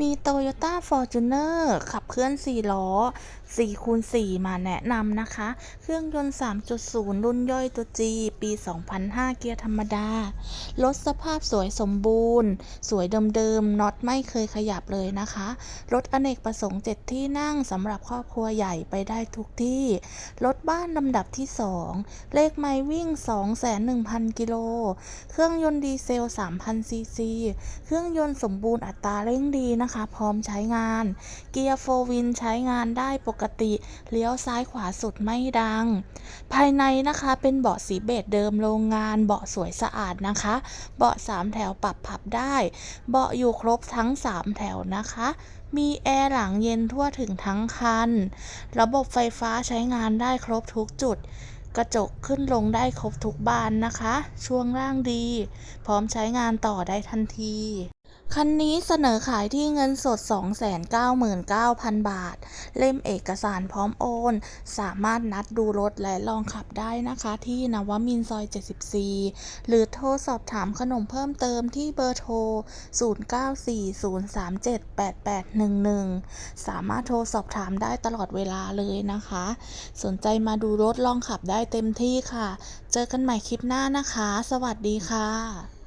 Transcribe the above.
มี Toyota Fortuner ขับเคลื่อน 4 ล้อ 4คูณ4มาแนะนำนะคะ เครื่องยนต์ 3.0 รุ่นย่อยตัว G ปี 2005 เกียร์ธรรมดา รถสภาพสวยสมบูรณ์ สวยเดิมๆน็อตไม่เคยขยับเลยนะคะ รถอเนกประสงค์ 7 ที่นั่งสำหรับครอบครัวใหญ่ไปได้ทุกที่ รถบ้านลำดับที่ 2 เลขไมล์วิ่ง 201,000 กิโล เครื่องยนต์ดีเซล 3,000ซีซี เครื่องยนต์สมบูรณ์อัตราเร่งดีนะคะพร้อมใช้งาน เกียร์โฟวินใช้งานได้ปกติ เลี้ยวซ้ายขวาสุดไม่ดัง ภายในนะคะเป็นเบาะสีเบจเดิมโรงงาน เบาะสวยสะอาดนะคะ เบาะ3แถวปรับพับได้ เบาะอยู่ครบทั้ง 3 แถวนะคะ มีแอร์หลังเย็นทั่วถึงทั้งคัน ระบบไฟฟ้าใช้งานได้ครบทุกจุดกระจกขึ้นลงได้ครบทุกบานนะคะ ช่วงล่างดี พร้อมใช้งานต่อได้ทันที คันนี้เสนอขายที่เงินสด 299,000 บาท เล่มเอกสารพร้อมโอน สามารถนัดดูรถและลองขับได้นะคะที่นวมินซอย 74 หรือโทรสอบถามขนมเพิ่มเติมที่เบอร์โทร 0940378811 สามารถโทรสอบถามได้ตลอดเวลาเลยนะคะ สนใจมาดูรถลองขับได้เต็มที่ค่ะ เจอกันใหม่คลิปหน้านะคะ สวัสดีค่ะ